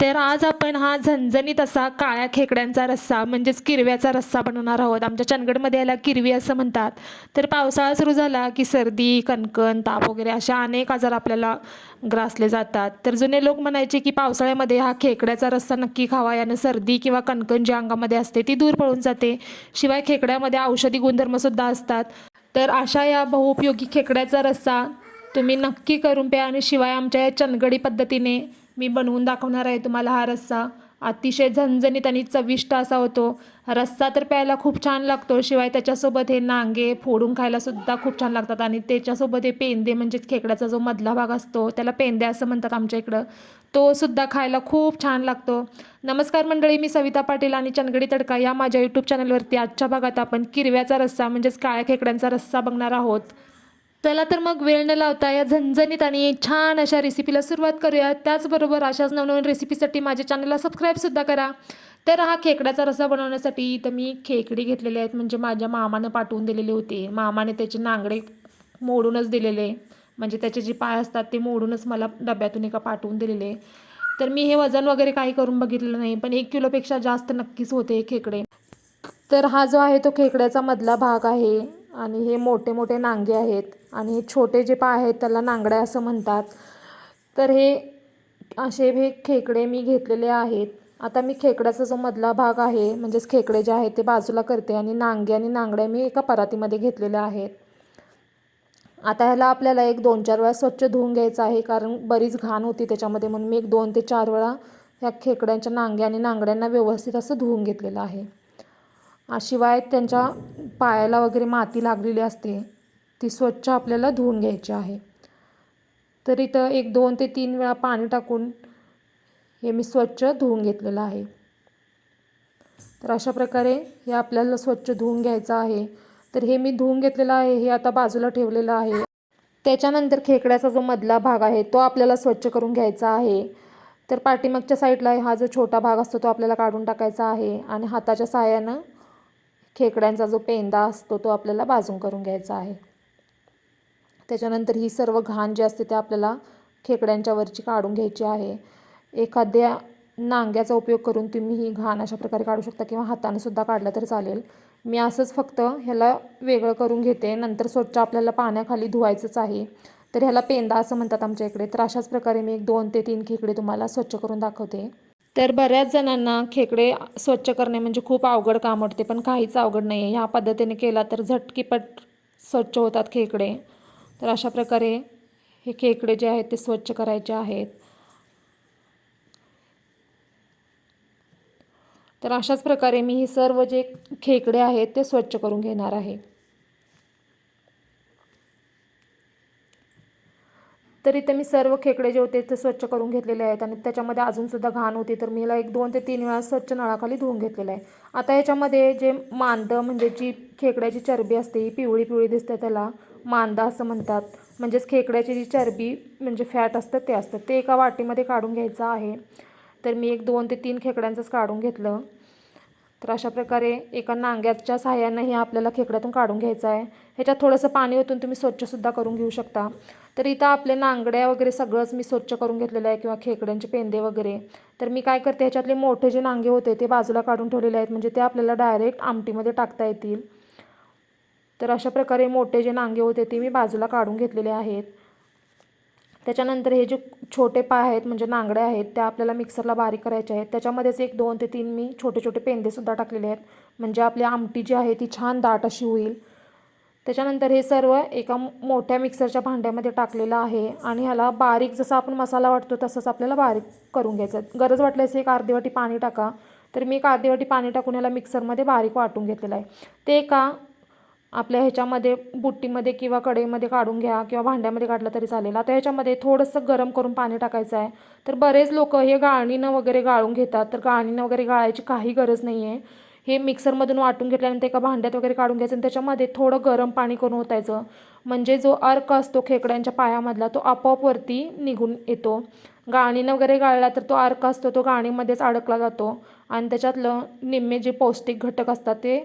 तर आज आपण हा झणझणीत असा काळ्या खेकड्यांचा रस्सा म्हणजेच किरव्याचा रस्सा बनवणार आहोत. आमच्या चंदगडमध्ये याला किरवी असं म्हणतात. तर पावसाळा सुरू झाला की सर्दी कणकण ताप वगैरे अशा अनेक आजार आपल्याला ग्रासले जातात. तर जुने लोक म्हणायचे की पावसाळ्यामध्ये हा खेकड्याचा रस्सा नक्की खावा. यानं सर्दी किंवा कणकण जी अंगामध्ये असते ती दूर पळून जाते. शिवाय खेकड्यामध्ये औषधी गुणधर्मसुद्धा असतात. तर अशा या बहुउपयोगी खेकड्याचा रस्सा तुम्ही नक्की करून प्या आणि शिवाय आमच्या या चनगडी पद्धतीने मी बनवून दाखवणार आहे तुम्हाला हा रस्सा. अतिशय झणझणीत आणि चविष्ट असा होतो. रस्सा तर प्यायला खूप छान लागतो शिवाय त्याच्यासोबत हे नांगे फोडून खायलासुद्धा खूप छान लागतात. आणि त्याच्यासोबत हे पेंदे म्हणजेच खेकड्याचा जो मधला भाग असतो त्याला पेंदे असं म्हणतात आमच्या इकडं तो सुद्धा खायला खूप छान लागतो. नमस्कार मंडळी मी सविता पाटील आणि चनगडी तडका या माझ्या यूट्यूब चॅनलवरती आजच्या भागात आपण किरव्याचा रस्सा म्हणजेच काळ्या खेकड्यांचा रस्सा बघणार आहोत. चला तर मग वेळ न लावता या झणझणीत आणि छान अशा रेसिपीला सुरुवात करूया. त्याचबरोबर अशाच नवनवीन रेसिपीसाठी माझ्या चॅनलला सबस्क्राईबसुद्धा करा. तर हा खेकड्याचा रस्सा बनवण्यासाठी इथं मी खेकडी घेतलेले आहेत. म्हणजे माझ्या मामानं पाठवून दिलेले होते. मामाने त्याचे नांगडे मोडूनच दिलेले. म्हणजे त्याचे जे पाय असतात ते मोडूनच मला डब्यातून एका पाठवून दिलेले. तर मी हे वजन वगैरे काही करून बघितलं नाही पण एक किलोपेक्षा जास्त नक्कीच होते खेकडे. तर हा जो आहे तो खेकड्याचा मधला भाग आहे. आणि हे मोठे मोठे नांगे आहेत आणि हे छोटे जे पाय आहेत त्याला नांगड्या असं म्हणतात. तर हे असे हे खेकडे मी घेतलेले आहेत. आता मी खेकड्याचा जो मधला भाग आहे म्हणजेच खेकडे जे आहेत ते बाजूला करते आणि नांगे आणि नांगड्या मी एका परातीमध्ये घेतलेल्या आहेत. आता ह्याला आपल्याला एक दोन चार वेळा स्वच्छ धुवून घ्यायचं आहे कारण बरीच घाण होती त्याच्यामध्ये म्हणून मी एक दोन ते चार वेळा ह्या खेकड्यांच्या नांग्या आणि नांगड्यांना व्यवस्थित असं धुवून घेतलेलं आहे. शिवाय त्यांच्या पायाला वगैरे माती लागलेली असते ती स्वच्छ आपल्याला धुवून घ्यायची आहे. तर इथं एक दोन ते तीन वेळा पाणी टाकून हे मी स्वच्छ धुवून घेतलेलं आहे. तर अशा प्रकारे हे आपल्याला स्वच्छ धुवून घ्यायचं आहे. तर हे मी धुवून घेतलेलं आहे हे आता बाजूला ठेवलेलं आहे. त्याच्यानंतर खेकड्याचा जो मधला भाग आहे तो आपल्याला स्वच्छ करून घ्यायचा आहे. तर पाठीमागच्या साईडला हा जो छोटा भाग असतो तो आपल्याला काढून टाकायचा आहे आणि हाताच्या सहाय्यानं खेकड्यांचा जो पेंदा असतो तो आपल्याला बाजून करून घ्यायचा आहे. त्याच्यानंतर ही सर्व घाण जी असते ते आपल्याला खेकड्यांच्या वरची काढून घ्यायची आहे. एखाद्या नांग्याचा उपयोग करून तुम्ही ही घाण अशा प्रकारे काढू शकता किंवा हाताने सुद्धा काढलं तर चालेल. मी असंच फक्त ह्याला वेगळं करून घेते. नंतर स्वच्छ आपल्याला पाण्याखाली धुवायचंच आहे. तर ह्याला पेंदा असं म्हणतात आमच्या इकडे. तर अशाच प्रकारे मी एक दोन ते तीन खेकडे तुम्हाला स्वच्छ करून दाखवते. तर बऱ्याच जणांना खेकडे स्वच्छ करणे म्हणजे खूप अवघड काम वाटते पण काहीच अवघड नाही आहे ह्या पद्धतीने केला तर झटकीपट स्वच्छ होतात खेकडे. तर अशा प्रकारे हे खेकडे जे आहेत ते स्वच्छ करायचे आहेत. तर अशाच प्रकारे मी हे सर्व जे खेकडे आहेत ते स्वच्छ करून घेणार आहे. तर इथे मी सर्व खेकडे जे होते ते स्वच्छ करून घेतलेले आहेत आणि त्याच्यामध्ये अजूनसुद्धा घाण होती तर मी एक दोन ते तीन वेळा स्वच्छ नळाखाली धुवून घेतलेलं आहे. आता याच्यामध्ये जे मांदं म्हणजे जी खेकड्याची चरबी असते ही पिवळी पिवळी दिसते त्याला. मांदा असं म्हणतात. म्हणजेच खेकड्याची जी चरबी म्हणजे फॅट असतं ते असतं. ते एका वाटीमध्ये काढून घ्यायचं आहे. तर मी एक दोन ते तीन खेकड्यांचंच काढून घेतलं. तर अशा प्रकारे एका नांग्याच्या सहाय्यानं हे आपल्याला खेकड्यातून काढून घ्यायचं आहे. ह्याच्यात थोडंसं पाणी ओतून तुम्ही स्वच्छसुद्धा करून घेऊ शकता. तर इथं आपले नांगड्या वगैरे सगळंच मी स्वच्छ करून घेतलेलं आहे किंवा खेकड्यांचे पेंदे वगैरे. तर मी काय करते ह्याच्यातले मोठे जे नांगे होते ते बाजूला काढून ठेवलेले आहेत. म्हणजे ते आपल्याला डायरेक्ट आमटीमध्ये टाकता येतील. तर अशा प्रकारे मोठे जे नांगे होते ते मी बाजूला काढून घेतलेले आहेत. त्याच्यानंतर हे जे छोटे पाय आहेत म्हणजे नांगडे आहेत त्या आपल्याला मिक्सरला बारीक करायचे आहेत. त्याच्यामध्येच एक दोन ते तीन मी छोटे छोटे पेंदेसुद्धा टाकलेले आहेत. म्हणजे आपली आमटी जी आहे ती छान दाट अशी होईल. त्याच्यानंतर हे सर्व एका मोठ्या मिक्सरच्या भांड्यामध्ये टाकलेलं आहे आणि ह्याला बारीक जसं आपण मसाला वाटतो तसंच आपल्याला बारीक करून घ्यायचं आहे. गरज वाटल्यास एक अर्धी वाटी पाणी टाका. तर मी एक अर्धी वाटी पाणी टाकून ह्याला मिक्सरमध्ये बारीक वाटून घेतलेलं आहे. ते एका आपल्या ह्याच्यामध्ये बुट्टीमध्ये किंवा कढईमध्ये काढून घ्या किंवा भांड्यामध्ये काढलं तरी चालेल. आता ह्याच्यामध्ये थोडंसं गरम करून पाणी टाकायचं आहे. तर बरेच लोक हे गाळणीनं वगैरे गाळून घेतात. तर गाळणीनं वगैरे गाळायची काही गरज नाही आहे हे मिक्सरमधून वाटून घेतल्यानंतर एका भांड्यात वगैरे काढून घ्यायचं आणि त्याच्यामध्ये थोडं गरम पाणी करून ओतायचं. म्हणजे जो अर्क असतो खेकड्यांच्या पायामधला तो आपोआप वरती निघून येतो. गाळणीनं वगैरे गाळला तर तो अर्क असतो तो गाळणीमध्येच अडकला जातो. आणि त्याच्यातलं निम्मे जे पौष्टिक घटक असतात ते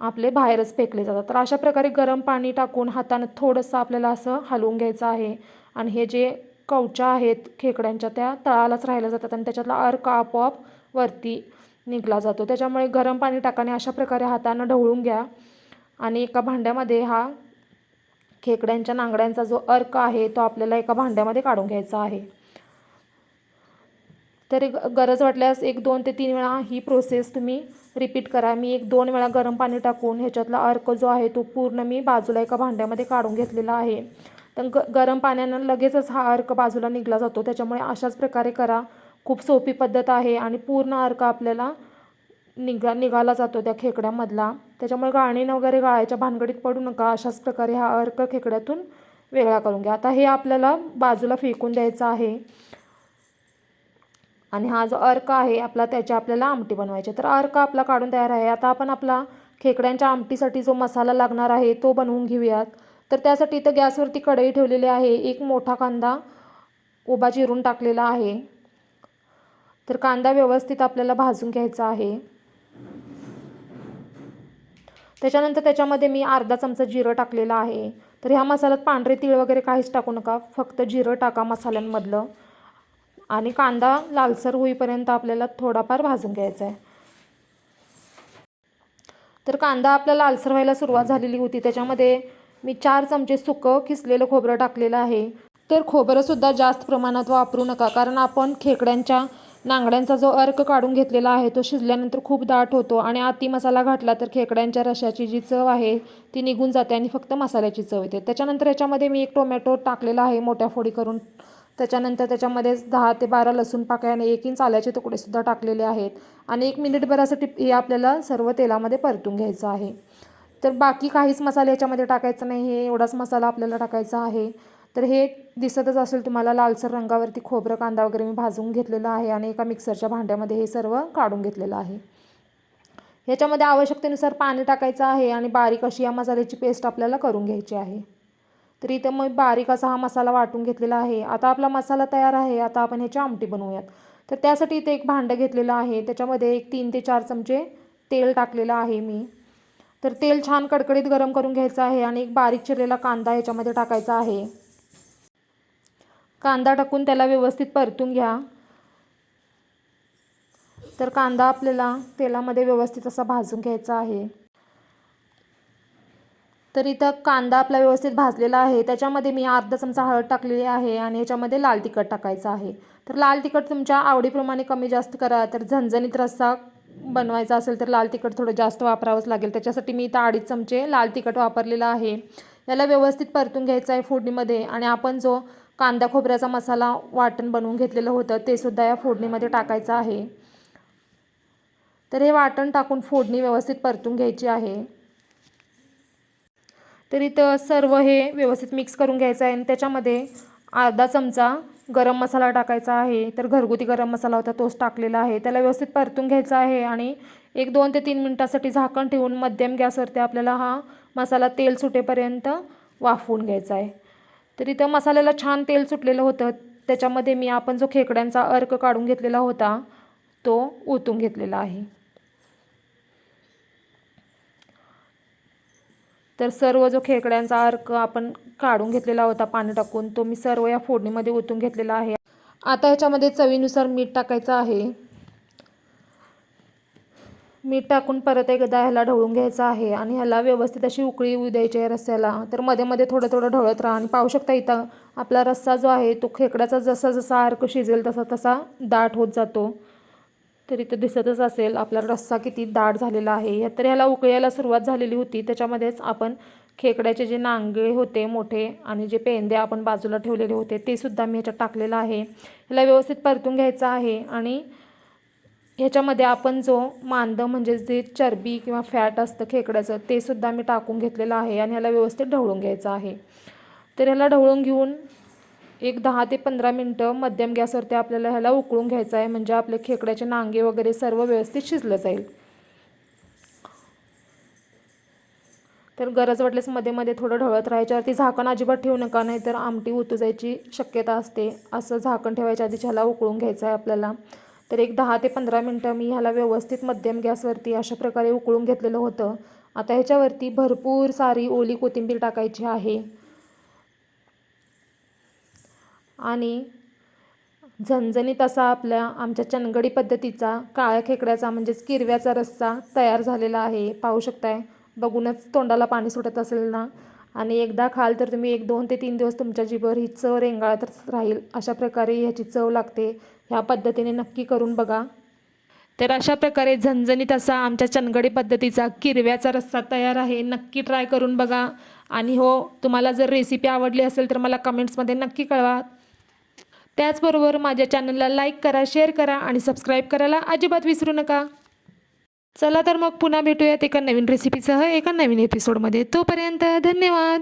आपले बाहेरच फेकले जातात. तर अशा प्रकारे गरम पाणी टाकून हातानं थोडंसं आपल्याला असं हलवून घ्यायचं आहे. आणि हे जे कवच्या आहेत खेकड्यांच्या त्या तळालाच राहिल्या जातात आणि त्याच्यातला अर्क आपोआप वरती निघला जातो. त्याच्यामुळे गरम पाणी टाकाने अशा प्रकारे हातानं ढवळून घ्या. आणि एका भांड्यामध्ये हा खेकड्यांच्या नांगड्यांचा जो अर्क आहे तो आपल्याला एका भांड्यामध्ये काढून घ्यायचा आहे. तरी ग गरज वाटल्यास एक दोन ते तीन वेळा ही प्रोसेस तुम्ही रिपीट करा. मी एक दोन वेळा गरम पाणी टाकून ह्याच्यातला अर्क जो आहे तो पूर्ण मी बाजूला एका भांड्यामध्ये काढून घेतलेला आहे. तर ग गरम पाण्यानं लगेचच हा अर्क बाजूला निघला जातो. त्याच्यामुळे अशाच प्रकारे करा. खूप सोपी पद्धत आहे आणि पूर्ण अर्क आपल्याला निघा निघाला जातो त्या खेकड्यामधला. त्याच्यामुळे गाळणीनं वगैरे गाळायच्या भानगडीत पडू नका. अशाच प्रकारे हा अर्क खेकड्यातून वेगळा करून घ्या. आता हे आपल्याला बाजूला फेकून द्यायचं आहे. आणि हा जो अर्क आहे आपला त्याची आपल्याला आमटी बनवायची. तर अर्क आपला काढून तयार आहे. आता आपण आपला खेकड्यांच्या आमटीसाठी जो मसाला लागणार आहे तो बनवून घेऊयात. तर त्यासाठी इथं गॅसवरती कढई ठेवलेली आहे. एक मोठा कांदा उभा चिरून टाकलेला आहे. तर कांदा व्यवस्थित आपल्याला भाजून घ्यायचा आहे. त्याच्यानंतर त्याच्यामध्ये मी अर्धा चमचा जिरं टाकलेलं आहे. तर ह्या मसाल्यात पांढरे तीळ वगैरे काहीच टाकू नका. फक्त जिरं टाका मसाल्यांमधलं. आणि कांदा लालसर होईपर्यंत आपल्याला थोडाफार भाजून घ्यायचा आहे. तर कांदा आपला लालसर व्हायला सुरुवात झालेली होती. त्याच्यामध्ये मी चार चमचे सुकं किसलेलं खोबरं टाकलेलं आहे. तर खोबरंसुद्धा जास्त प्रमाणात वापरू नका कारण आपण खेकड्यांच्या नांगड्यांचा जो अर्क काढून घेतलेला आहे तो शिजल्यानंतर खूप दाट होतो आणि आती मसाला घातला तर खेकड्यांच्या रशाची जी चव आहे ती निघून जाते आणि फक्त मसाल्याची चव येते. त्याच्यानंतर याच्यामध्ये मी एक टोमॅटो टाकलेला आहे मोठ्या फोडी करून त्याच्यानंतर त्याच्यामध्ये दहा ते बारा लसूण पाकळ्या आणि एक इंच आल्याचे तुकडेसुद्धा टाकलेले आहेत. आणि एक मिनिटभरासाठी हे आपल्याला सर्व तेलामध्ये परतून घ्यायचं आहे. तर बाकी काहीच मसाले याच्यामध्ये टाकायचं नाही. हे एवढाच मसाला आपल्याला टाकायचा आहे. तर हे दिसतच असेल तुम्हाला लालसर रंगावरती खोबरं कांदा वगैरे मी भाजून घेतलेलं आहे आणि एका मिक्सरच्या भांड्यामध्ये हे सर्व काढून घेतलेलं आहे. ह्याच्यामध्ये आवश्यकतेनुसार पाणी टाकायचं आहे आणि बारीक अशी या मसाल्याची पेस्ट आपल्याला करून घ्यायची आहे. तर इथं मग बारीक असा हा मसाला वाटून घेतलेला आहे. आता आपला मसाला तयार आहे. आता आपण ह्याची आमटी बनवूयात. तर त्यासाठी इथे एक भांडं घेतलेलं आहे. त्याच्यामध्ये एक तीन ते चार चमचे तेल टाकलेलं आहे मी. तर तेल छान कडकडीत गरम करून घ्यायचं आहे आणि एक बारीक चिरलेला कांदा ह्याच्यामध्ये टाकायचा आहे. कांदा टाकून त्याला व्यवस्थित परतून घ्या. तर कांदा आपल्याला तेलामध्ये व्यवस्थित असा भाजून घ्यायचा आहे. तर इथं कांदा आपला व्यवस्थित भाजलेला आहे. त्याच्यामध्ये मी अर्धा चमचा हळद टाकलेली आहे आणि याच्यामध्ये लाल तिखट टाकायचं आहे. तर लाल तिखट तुमच्या आवडीप्रमाणे कमी जास्त करा. तर झणझणीत रस्सा बनवायचा असेल तर लाल तिखट थोडं जास्त वापरावंच लागेल. त्याच्यासाठी मी इथं अडीच चमचे लाल तिखट वापरलेलं आहे. याला व्यवस्थित परतून घ्यायचं आहे फोडणीमध्ये आणि आपण जो कांदा खोबऱ्याचा मसाला वाटण बनवून घेतलेलं होतं ते सुद्धा या फोडणीमध्ये टाकायचं आहे. तर हे वाटण टाकून फोडणी व्यवस्थित परतून घ्यायची आहे. तर इथं सर्व हे व्यवस्थित मिक्स करून घ्यायचं आहे आणि त्याच्यामध्ये अर्धा चमचा गरम मसाला टाकायचा आहे. तर घरगुती गरम मसाला होता तोच टाकलेला आहे. त्याला व्यवस्थित परतून घ्यायचा आहे आणि एक दोन ते तीन मिनटासाठी झाकण ठेवून मध्यम गॅसवरती आपल्याला हा मसाला तेल सुटेपर्यंत वाफवून घ्यायचा आहे. तर इथं मसाल्याला छान तेल सुटलेलं होतं. त्याच्यामध्ये मी आपण जो खेकड्यांचा अर्क काढून घेतलेला होता तो ओतून घेतलेला आहे. तर सर्व जो खेकड्यांचा अर्क आपण काढून घेतलेला होता पाणी टाकून तो मी सर्व या फोडणीमध्ये ओतून घेतलेला आहे. आता ह्याच्यामध्ये चवीनुसार मीठ टाकायचं आहे. मीठ टाकून परत एकदा ह्याला ढवळून घ्यायचं आहे आणि ह्याला व्यवस्थित अशी उकळी येऊ द्यायची आहे रस्स्याला तर मध्ये मध्ये थोडं थोडं ढवळत राहा आणि पाहू शकता इथं आपला रस्सा जो आहे तो खेकड्याचा जसा जसा अर्क शिजेल तसा तसा दाट होत जातो. तर इथं दिसतच असेल. आपला रस्सा किती दाट झालेला आहे. तर ह्याला उकळायला सुरुवात झालेली होती. त्याच्यामध्येच आपण खेकड्याचे जे नांगळे होते मोठे आणि जे पेंदे आपण बाजूला ठेवलेले होते ते सुद्धा मी ह्याच्यात टाकलेलं आहे. ह्याला व्यवस्थित परतून घ्यायचं आहे आणि ह्याच्यामध्ये आपण जो मांद म्हणजेच जे चरबी किंवा फॅट असतं खेकड्याचं ते सुद्धा मी टाकून घेतलेलं आहे आणि ह्याला व्यवस्थित ढवळून घ्यायचं आहे. तर ह्याला ढवळून घेऊन एक दहा ते पंधरा मिनटं मध्यम गॅसवरती आपल्याला ह्याला उकळून घ्यायचं आहे म्हणजे आपले खेकड्याचे नांगे वगैरे सर्व व्यवस्थित शिजलं जाईल. तर गरज वाटल्यास मध्ये मध्ये थोडं ढवळत राहायच्यावरती झाकण अजिबात ठेवू नका नाही तर आमटी उतू जायची शक्यता असते. असं झाकण ठेवायच्या आधी ह्याला उकळून घ्यायचं आहे आपल्याला. तर एक दहा ते पंधरा मिनटं मी ह्याला व्यवस्थित मध्यम गॅसवरती अशा प्रकारे उकळून घेतलेलं होतं. आता ह्याच्यावरती भरपूर सारी ओली कोथिंबीर टाकायची आहे. आणि झणझणीत असा आपल्या आमच्या चनगडी पद्धतीचा काळ्या खेकड्याचा म्हणजेच किरव्याचा रस्सा तयार झालेला आहे. पाहू शकताय बघूनच तोंडाला पाणी सुटत असेल ना? आणि एकदा खाल तर तुम्ही एक दोन ते तीन दिवस तुमच्या जीभर ही चव रेंगाळतच राहील. अशा प्रकारे ह्याची चव लागते. ह्या पद्धतीने नक्की करून बघा. तर अशा प्रकारे झणझणीत असा आमच्या चनगडी पद्धतीचा किरव्याचा रस्सा तयार आहे. नक्की ट्राय करून बघा. आणि हो तुम्हाला जर रेसिपी आवडली असेल तर मला कमेंट्समध्ये नक्की कळवा. त्याचबरोबर माझ्या चॅनलला लाईक करा शेअर करा आणि सबस्क्राईब करायला अजिबात विसरू नका. चला तर मग पुन्हा भेटूयात एका नवीन रेसिपीसह एका नवीन एपिसोडमध्ये तोपर्यंत धन्यवाद!